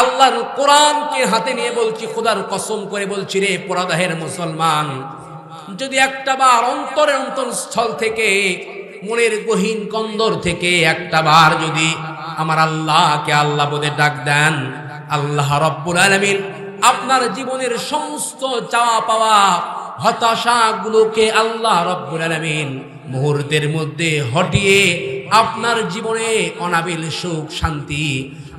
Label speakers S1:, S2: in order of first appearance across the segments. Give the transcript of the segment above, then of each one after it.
S1: আল্লাহর কোরআনকে হাতে নিয়ে বলছি, খোদার কসম করে বলছি রে পরাদাহের মুসলমান, যদি একটা বার অন্তরের অন্তরস্থল থেকে, মনের গহীন কন্দর থেকে একটা বার যদি আমার আল্লাহকে আল্লাহ বলে ডাক দেন, আল্লাহ রব্বুল আলমিন আপনার জীবনের সমস্ত চাওয়া পাওয়া হতাশাগুলোকে আল্লাহ রব্বুল আলমিন মুহূর্তের মধ্যে হটিয়ে আপনার জীবনে অনাবিল সুখ শান্তি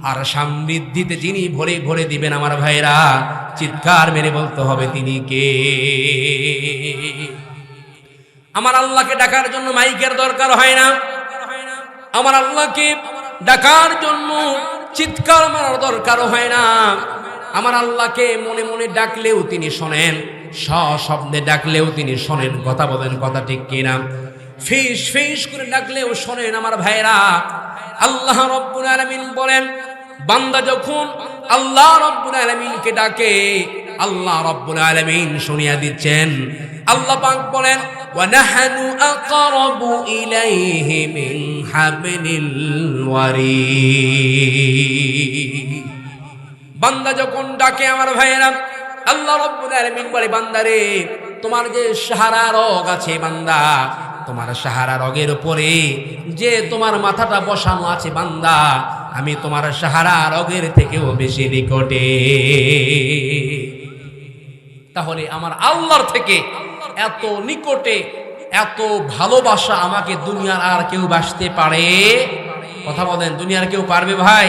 S1: আর সমৃদ্ধিতে যিনি ভরে ভরে দিবেন আমার ভাইরা চিৎকার মেরে বলতে হবে তিনি কে? আমার আল্লাহকে ডাকার জন্য মাইকের দরকার হয় না। আমার আল্লাহকে ডাকার জন্য চিৎকার মারার দরকার হয় না। আমার আল্লাহকে মনে মনে ডাকলেও তিনি শোনেন সশব্দে ডাকলেও তিনি শোনেন। কথা বলেন, কথা ঠিক কিনা? ফিস ফিস করে ডাকলেও শোনেন আমার ভাইরা আল্লাহ রব্বুল আলামিন বলেন, বান্দা যখন আল্লাহ রব্বুল আলামিনকে ডাকে, আল্লাহ রব্বুল আলামিন শুনিয়া দিচ্ছেন। আল্লাহ পাক বলেন ওয়ানাহানু আকরাবু ইলাইহি মিন হাবলিল ওয়ারিদ। বান্দা যখন ডাকে আমার ভাইয়েরা, আল্লাহ রব্বুল আলামিন বলে বান্দারে তোমার যে সাহারা রগ আছে বান্দা তোমার সাহারা রগের উপরে, যে তোমার মাথাটা বসানো আছে বান্দা, আমি তোমার সাহারা রগের থেকেও বেশি নিকটে। তাহলে আমার আল্লাহর থেকে এত নিকটে, এত ভালোবাসা আমাকে দুনিয়ার আর কেউ বাসতে পারে? কথা বলেন, দুনিয়ার কেউ পারবে ভাই?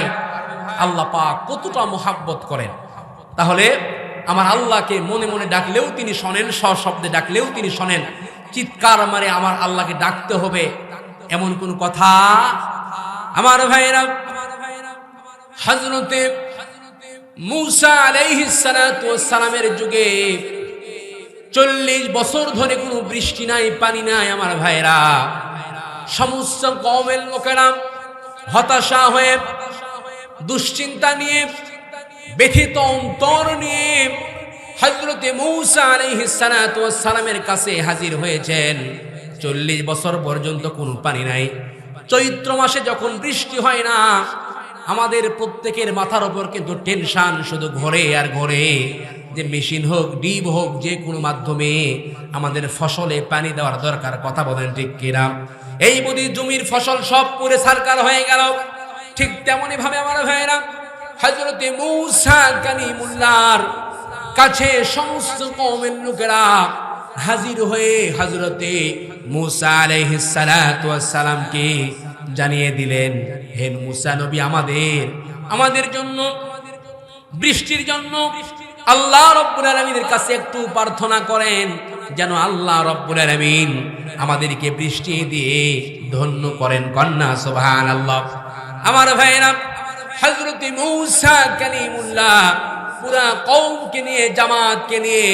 S1: আল্লাহ পাক কতটা মোহাব্বত করেন। তাহলে আমার আল্লাহকে মনে মনে ডাকলেও তিনি শোনেন, সশব্দে ডাকলেও তিনি শোনেন। চিৎকার মারে আমার আল্লাহকে ডাকতে হবে। এমন কোন কথা? আমার ভাইয়েরা হজরতে মুসা আলাইহিস সালামের যুগে চল্লিশ বছর ধরে কোনো বৃষ্টি নাই, পানি নাই, আমার ভাইরা সমস্ত কমের লোকেরা হতাশা হয়ে, দুশ্চিন্তা নিয়ে, ব্যথিত অন্তর নিয়ে হজরতে মৌসা সালামের কাছে হাজির হয়েছেন। চল্লিশ বছর পর্যন্ত কোনো পানি নাই। চৈত্র মাসে যখন বৃষ্টি হয় না, আমাদের প্রত্যেকের মাথার ওপর কিন্তু টেনশান শুধু ঘরে আর ঘরে। যে মেশিন হোক ডিপ হোক, যে কোনো মাধ্যমে আমাদের ফসলে পানি দেওয়ার দরকার, কথা বলেন ঠিক কিনা? এই বুধি জমির ফসল সব পুরে সারকার হয়ে গেল। ঠিক তেমনই ভাবে আমার ভাইয়েরা হজরতে মৌসা কানিমুল্লার কাছে সমস্ত কমের লোকেরা হাজির হয়ে হজরতে মুসা আলাইহিসালামকে জানিয়ে দিলেন হেন মুসা নবী আমাদের আমাদের জন্য, বৃষ্টির জন্য আল্লাহ রব্বুল আলমিনের কাছে একটু প্রার্থনা করেন, যেন আল্লাহ রব্বুল আলমিন আমাদেরকে বৃষ্টি দিয়ে ধন্য করেন। কন্যা সোভান আল্লাহ আমার ভাইয়েরা হজরত মৌসা কালিমুল্লাহ পুরা কৌমকে নিয়ে, জামাতকে নিয়ে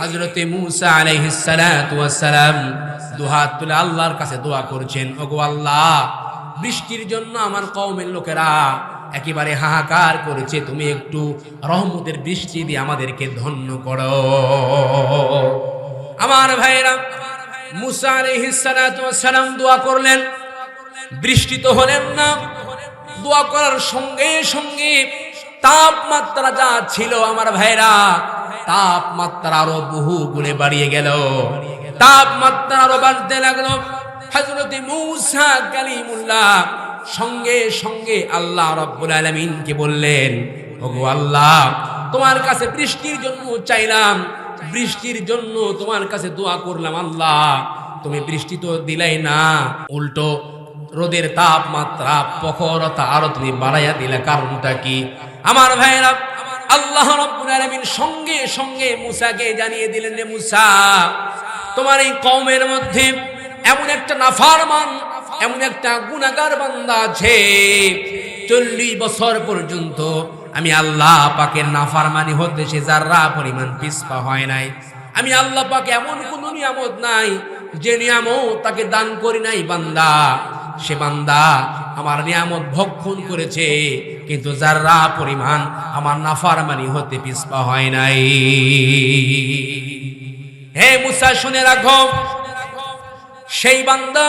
S1: হজরতে মুসা আলাইহিসালাম দুহাত তুলে আল্লাহর কাছে দোয়া করছেন, ওগো আল্লাহ, বৃষ্টির জন্য আমার কওমের লোকেরা একেবারে হাহাকার করেছে, তুমি একটু রহমতের বৃষ্টি দিয়ে আমাদেরকে ধন্য করো। আমার ভাইরা মুসা আলাইহিসালাম দোয়া করলেন, বৃষ্টি তো হলেন না, দোয়া করার সঙ্গে সঙ্গে তাপমাত্রা যা ছিল আমার ভাইরা, তাপমাত্রা আরও বহু গুণে বাড়িয়ে গেল। তাপমাত্রা আরও বাড়তে লাগল। হজরতে মৌসা কালিমুল্লাহ সঙ্গে সঙ্গে আল্লাহ রব্বুল আলমিনকে বললেন, ওগো আল্লাহ, তোমার কাছে বৃষ্টির জন্য চাইলাম, বৃষ্টির জন্য তোমার কাছে দোয়া করলাম, আল্লাহ, তুমি বৃষ্টি তো দিলাই না, উল্টো রোদের তাপমাত্রা, প্রখরতা আরও তুমি বাড়াইয়া দিলে, কারণটা কি? আমার ভাইরা আল্লাহ রব্বুল আলামিন সঙ্গে সঙ্গে মুসাকে জানিয়ে দিলেন রে মুসা, তোমার এই কওমের মধ্যে এমন একটা নাফারমান, এমন একটা গুনাহগার বান্দা আছে। চল্লিশ বছর পর্যন্ত আমি আল্লাহ পাকের নাফারমানি হতে সে যাররা পরিমাণ পিসপা হয় নাই। আমি আল্লাহ পাকে এমন কোন নিয়ামত নাই যে নিয়ামত তাকে দান করি নাই বান্দা। সে বান্দা আমার নিয়ামত ভক্ষণ করেছে, কিন্তু যাররা পরিমাণ আমার নাফারমানি হতে পিসপা হয় নাই। হে মুসা, শুনে রাখো। সেই বান্দা,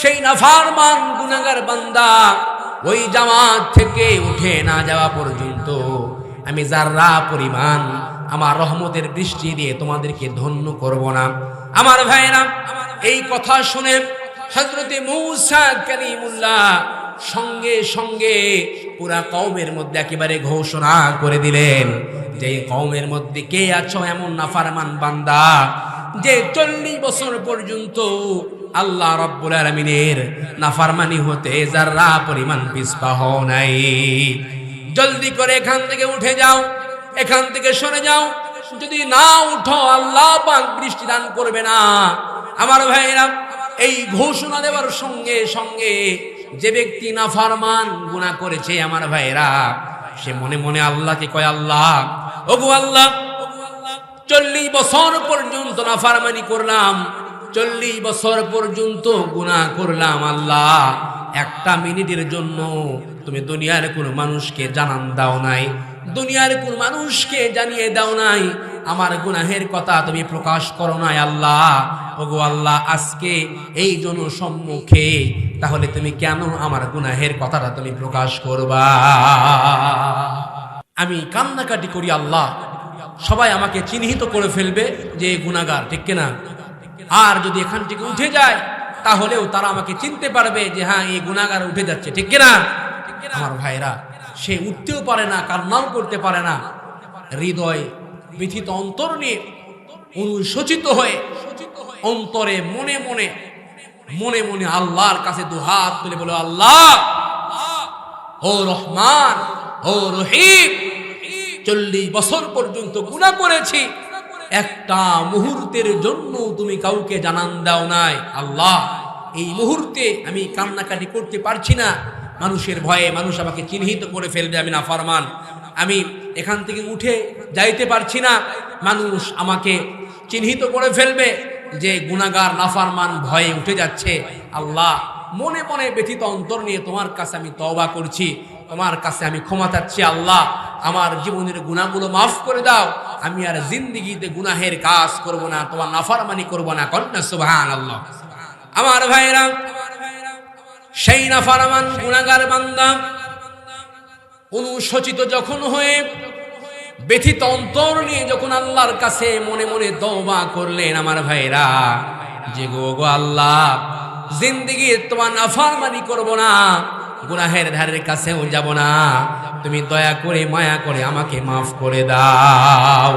S1: সেই নাফারমান গুনাগার বান্দা ওই জামাত থেকে উঠে না যাওয়া পর্যন্ত আমি যার্রা পরিমাণ আমার রহমতের বৃষ্টি দিয়ে তোমাদেরকে ধন্য করব না। আমার ভাইরা এই কথা শুনে হজরতে মৌসা কালিমুল্লাহ সঙ্গে সঙ্গে পুরা কওমের মধ্যে একেবারে ঘোষণা করে দিলেন যে কওমের মধ্যে কে আছো এমন নাফারমান বান্দা যে চল্লিশ বছর পর্যন্ত আল্লাহ রব্বুল আলমিনের নাফারমানি হতে যারা পরিমাণ পিসপা হও নাই। জলদি করে এখান থেকে উঠে যাও, এখান থেকে সরে যাও। যদি না উঠো, আল্লাহ পাক বৃষ্টি দান করবে না। আমার ভাইরা এই ঘোষণা দেওয়ার সঙ্গে সঙ্গে যে ব্যক্তি না ফারমান গুনাহ করেছে আমার ভাইরা সে মনে মনে আল্লাহকে কয়, আল্লাহ, ওগো আল্লাহ, চল্লিশ বছর পর্যন্ত নাফারমানি করলাম, চল্লিশ বছর পর্যন্ত গুনাহ করলাম, আল্লাহ, একটা মিনিটের জন্য তুমি দুনিয়ার কোন মানুষকে জানান দাও নাই দুনিয়ার কোন মানুষকে জানিয়ে দাও নাই, আমার গুনাহের কথা তুমি প্রকাশ করো নাই আল্লাহ। ওগো আল্লাহ, আজকে এই জন সম্মুখে তাহলে তুমি কেন আমার গুনাহের কথাটা তুমি প্রকাশ করবা? আমি কান্নাকাটি করি আল্লাহ। সবাই আমাকে চিহ্নিত করে ফেলবে যে গুনাগার ঠিক কিনা? আর যদি এখান থেকে উঠে যায়, তাহলেও তারা আমাকে চিনতে পারবে যে হ্যাঁ এই গুনাগার উঠে যাচ্ছে, ঠিক কিনা? আমার ভাইরা সে উঠতেও পারে না কান্নাও করতে পারে না। হৃদয় ব্যথিত অন্তর নিয়ে অনুশোচিত হয়ে অন্তরে মনে মনে মনে মনে আল্লাহর কাছে দু হাত তুলে বলো, আল্লাহ, ও রহমান, ও রহিম, চল্লিশ বছর পর্যন্ত গুণা করেছি। একটা মুহূর্তের জন্য তুমি কাউকে জানান দাও নাই। আল্লাহ, এই মুহূর্তে আমি কান্নাকাটি করতে পারছি না। মানুষের ভয়ে মানুষ আমাকে চিহ্নিত করে ফেলবে, আমি না ফরমান আমি এখান থেকে উঠে যাইতে পারছি না। মানুষ আমাকে চিহ্নিত করে ফেলবে যে গুণাগার নাফারমান ভয়ে উঠে যাচ্ছে। আল্লাহ মনে মনে ব্যথিত অন্তর নিয়ে তোমার কাছে আমি তওবা করছি। তোমার কাছে আমি ক্ষমা চাচ্ছি, আল্লাহ। আমার জীবনের গুণাগুলো মাফ করে দাও। আমি আর জিন্দিগিতে গুনাহের কাজ করব না, তোমার নাফারমানি করব না। কন্যা সুবহান আল্লাহ আমার ভাইরা সেই নাফারমান গুনাগার বান্দা অনুশোচিত যখন হয়ে ব্যথিত অন্তর নিয়ে যখন আল্লাহর কাছে মনে মনে দবা করলেন, আমার ভাইরা, যে গো গো আল্লাহ জিন্দিগি তোমার নাফারমানি করব না, গুনাহের ধারের কাছেও যাব না, তুমি দয়া করে মায়া করে আমাকে মাফ করে দাও।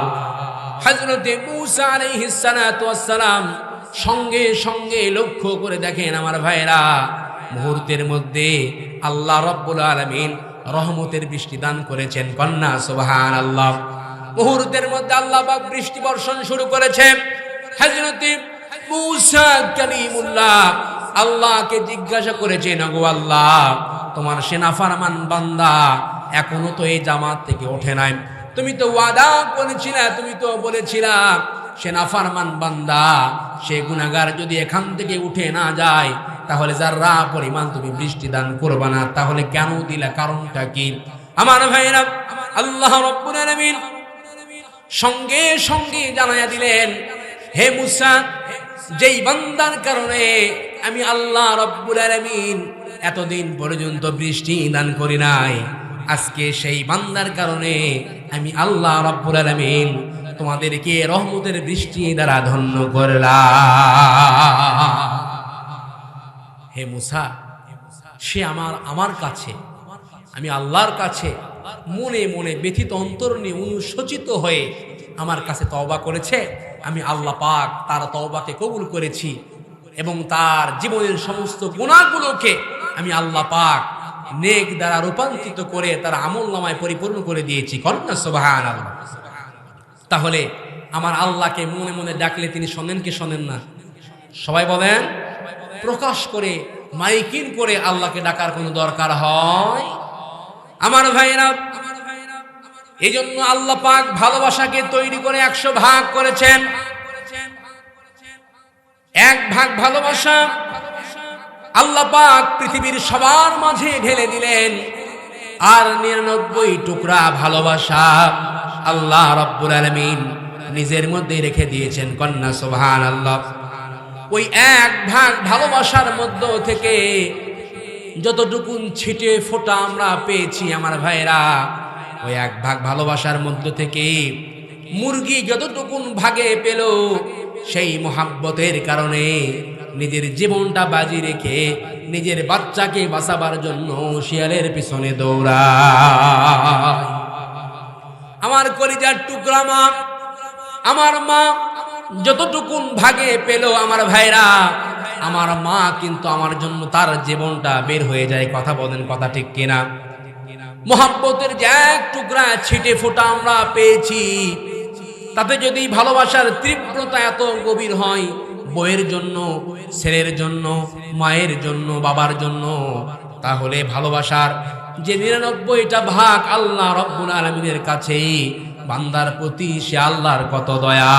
S1: হজরতে মুসা আলাইহিস সালাম সঙ্গে সঙ্গে লক্ষ্য করে দেখেন, আমার ভাইরা মুহূর্তের মধ্যে আল্লাহ রব্বুল আলামিন রহমতের বৃষ্টি দান করেছেন। কন্যা সুবহান আল্লাহ মুহূর্তের মধ্যে আল্লাহ পাক বৃষ্টি বর্ষণ শুরু করেছে কালিমুল্লাহ আল্লাহকে জিজ্ঞাসা করেছেন গো আল্লাহ, তোমার সেনা ফারমান বান্দা এখনও তো এই জামাত থেকে ওঠে নাই। তুমি তো ওয়াদা করেছিলে, তুমি তো বলেছিলা সেনা ফারমান বান্দা, সে গুনাগার যদি এখান থেকে উঠে না যায়, তাহলে যারা পরিমাণ তুমি বৃষ্টি দান করবা না। তাহলে কেন দিলা? কারণটা কি? আমার ভাইরা আল্লাহ সঙ্গে সঙ্গে জানাইয়া দিলেন, হে মুসা, যেই বান্দার কারণে আমি আল্লাহ রব্বুল আলামিন এতদিন পর্যন্ত বৃষ্টি দান করি নাই, আজকে সেই বান্দার কারণে আমি আল্লাহ রব্বুল আলামিন তোমাদেরকে রহমতের বৃষ্টি দ্বারা ধন্য করলাম। হে মুসা, সে আমার আমার কাছে, আমি আল্লাহর কাছে মনে মনে ব্যথিত অন্তর নিয়ে অনুশোচিত হয়ে আমার কাছে তওবা করেছে। আমি আল্লাহ পাক তার তওবাকে কবুল করেছি এবং তার জীবনের সমস্ত গুণাগুলোকে আমি আল্লাহ পাক নেক দ্বারা রূপান্তরিত করে তার আমল নামায় পরিপূর্ণ করে দিয়েছি। কন্যা সোবাহান আল্লাহ তাহলে আমার আল্লাহকে মনে মনে ডাকলে তিনি শোনেন কি শোনেন না? সবাই বলেন, প্রকাশ করে, মাইকিন করে আল্লাহকে ডাকার কোনো দরকার হয়? আমার ভাইরা এই জন্য আল্লাহ পাক ভালোবাসাকে তৈরি করে একশো ভাগ করেছেন। এক ভাগ ভালোবাসা আল্লাহ পাক পৃথিবীর সবার মাঝে ঢেলে দিলেন। আর নিরানব্বই টুকরা ভালোবাসা আল্লাহ রব্বুল আলমিন নিজের মধ্যে রেখে দিয়েছেন, কন্যা সোভান আল্লাহ ওই এক ভাগ ভালোবাসার মধ্য থেকে যতটুকুন ছিটে ফোটা আমরা পেয়েছি আমার ভাইরা ওই এক ভাগ ভালোবাসার মধ্য থেকে মুরগি যতটুকুন ভাগে পেল, সেই মোহাব্বতের কারণে নিজের জীবনটা বাজি রেখে নিজের বাচ্চাকে বাঁচাবার জন্য শিয়ালের পিছনে দৌড়ায়। আমার কলিজার টুকরা মা, আমার মা যতটুকুন ভাগে পেল আমার ভাইরা, আমার মা কিন্তু আমার জন্য তার জীবনটা বের হয়ে যায়, কথা বলেন কথা ঠিক কিনা? মোহাব্বতের যে এক টুকরা ছিটে ফোটা আমরা পেয়েছি, তাতে যদি ভালোবাসার তীব্রতা এত গভীর হয় বইয়ের জন্য, ছেলের জন্য, মায়ের জন্য, বাবার জন্য, তাহলে ভালোবাসার যে নিরানব্বইটা ভাগ আল্লাহ রব্বুল আলমিনের কাছে বান্দার প্রতি সে আল্লাহর কত দয়া।